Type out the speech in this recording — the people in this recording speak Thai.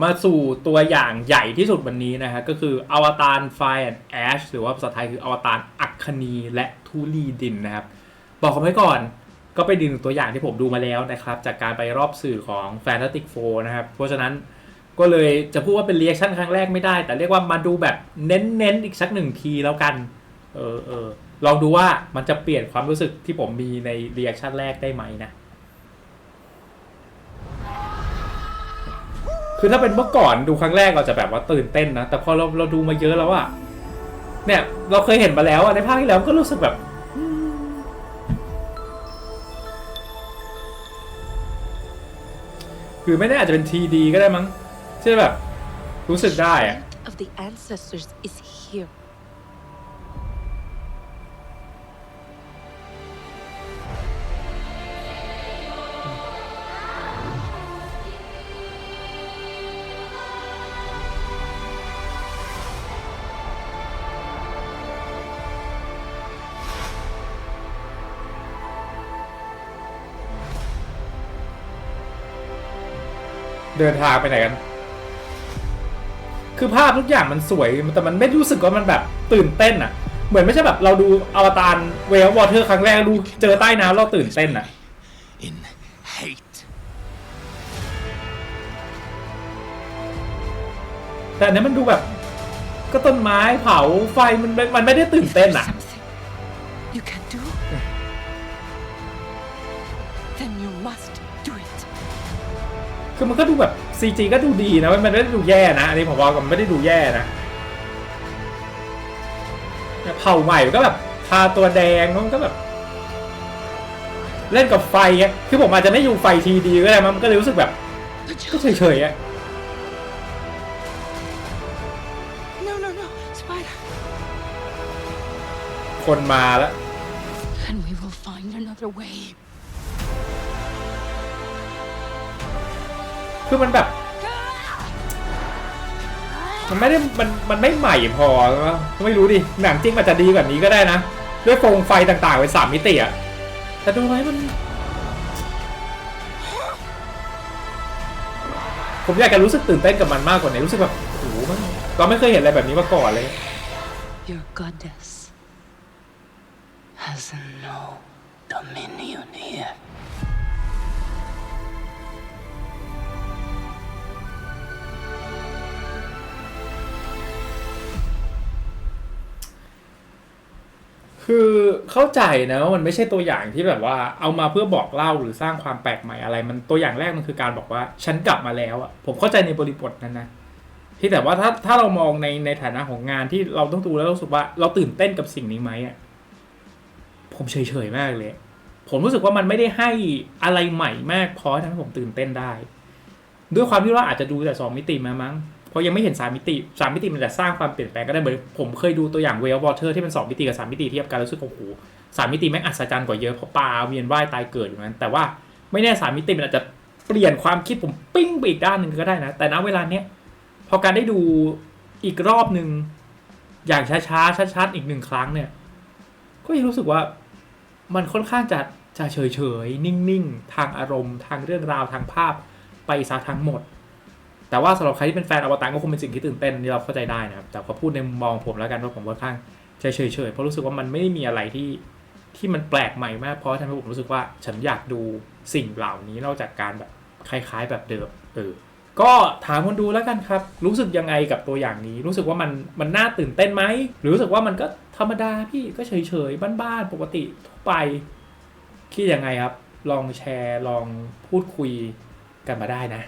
มาสู่ตัวอย่างใหญ่ที่สุดวันนี้นะฮะก็คืออวตารไฟแอนแอชหรือว่าภาษาไทยคืออวตารอัคคีและทุลีดินนะครับ บอกเขาไว้ก่อนก็ไปดึงตัวอย่างที่ผมดูมาแล้วนะครับ จากการไปรอบสื่อของ Fantastic Four นะครับ เพราะฉะนั้นก็เลยจะพูดว่าเป็นเรีแอคชั่นครั้งแรกไม่ได้ แต่เรียกว่ามาดูแบบเน้นๆอีกสักหนึ่งทีแล้วกัน เออเออลองดูว่ามันจะเปลี่ยนความรู้สึกที่ผมมีในเรีแอคชั่นแรกได้ไหมนะ คือถ้าเป็นเมื่อก่อนดูครั้งแรกเราจะแบบว่าตื่นเต้นนะ แต่พอเราเราดูมาเยอะแล้วอะเนี่ย เราเคยเห็นมาแล้วอะในภาคที่แล้วก็รู้สึกแบบคือไม่ได้อาจจะเป็นทีดีก็ได้มั้งใช่แบบ รู้สึกได้อะ เดินทางไปไหนกัน คือภาพทุกอย่างมันสวย แต่มันไม่รู้สึกว่ามันแบบตื่นเต้นอะเหมือนไม่ใช่แบบเราดูอวตารเวลวอเทอร์ครั้งแรกดูเจอใต้น้ำเราตื่นเต้นอะ in hate. แต่อันนี้มันดูแบบ ก็ต้นไม้เผาไฟมันไม่มันไม่ได้ตื่นเต้นอะ Something you can do? คือมันก็ดูแบบ CG ก็ดูดีนะ มันไม่ได้ดูแย่นะ อันนี้ผมบอกกันไม่ได้ดูแย่นะเผาใหม่ก็แบบทาตัวแดงมันก็แบบ เล่นกับไฟอะคือผมอาจจะไม่อยู่ไฟทีดีก็ได้มั้งมันก็เลยรู้สึกแบบ The ก็ children. เฉยๆอะ No, no, no, Spider. คนมาแล้ว And we will find another way. คือมันแบบ มันไม่ได้มันมันไม่ใหม่พอไม่รู้ดิหนังจริงมันจะดีกว่านี้ก็ได้นะ ด้วยโครงไฟต่างๆเป็นสามมิติอะแต่ดูไหมมัน ผมอยากจะรู้สึกตื่นเต้นกับมันมากกว่านี้รู้สึกแบบโอ้โหมันเราไม่เคยเห็นอะไรแบบนี้มาก่อนเลย Your goddess has no dominion here. คือเข้าใจนะว่ามันไม่ใช่ตัวอย่างที่แบบว่าเอามาเพื่อบอกเล่าหรือสร้างความแปลกใหม่อะไร มันตัวอย่างแรกมันคือการบอกว่า ฉันกลับมาแล้วอะผมเข้าใจในบริบทนั้นนะที่แต่ว่าถ้าถ้าเรามองในในฐานะของงานที่เราต้องดูแล้วรู้สึกว่า เราตื่นเต้นกับสิ่งนี้ไหมอะผมเฉยๆมากเลย ผมรู้สึกว่ามันไม่ได้ให้อะไรใหม่มากพอที่ทำให้ผมตื่นเต้นได้ ด้วยความที่ว่าอาจจะดูแต่สองมิติมามั้ง เพราะยังไม่เห็นสามมิติสามมิติมันจะสร้างความเปลี่ยนแปลงก็ได้เหมือนผมเคยดูตัวอย่างเวลวอเตอร์ที่เป็นสองมิติกับสามมิติเทียบกันรู้สึกโอ้โหสามมิติแม่งอัศจรรย์กว่าเยอะเพราะปลาเวียนว่ายตายเกิดอย่างนั้น แต่ว่าไม่แน่สามมิติมันอาจจะเปลี่ยนความคิดผมปิ้งไปอีกด้านหนึ่งก็ได้นะ แต่ณเวลาเนี้ยพอการได้ดูอีกรอบหนึ่งอย่างช้าๆชัดๆอีกหนึ่งครั้งเนี่ย ก็ยังรู้สึกว่ามันค่อนข้างจะจะเฉยๆนิ่งๆ ทางอารมณ์ ทางเรื่องราวทางภาพไปซะทั้งหมด แต่ว่าสำหรับใครที่เป็นแฟนอวตารก็คงเป็นสิ่งที่ตื่นเต้นนี่เราเข้าใจได้นะครับ แต่พอพูดในมุมมองผมแล้วกันว่าผมค่อนข้างจะเฉยๆเพราะรู้สึกว่ามันไม่ได้มีอะไรที่ที่มันแปลกใหม่มากเพราะทำให้ผมรู้สึกว่าฉันอยากดูสิ่งเหล่านี้นอกจากการแบบคล้ายๆ แบบเดิมเออก็ถามคนดูแล้วกันครับ รู้สึกยังไงกับตัวอย่างนี้ รู้สึกว่ามันมันน่าตื่นเต้นไหมหรือรู้สึกว่ามันก็ธรรมดาพี่ก็เฉยๆบ้านๆปกติทั่วไปคิดยังไงครับ ลองแชร์ลองพูดคุยกันมาได้นะ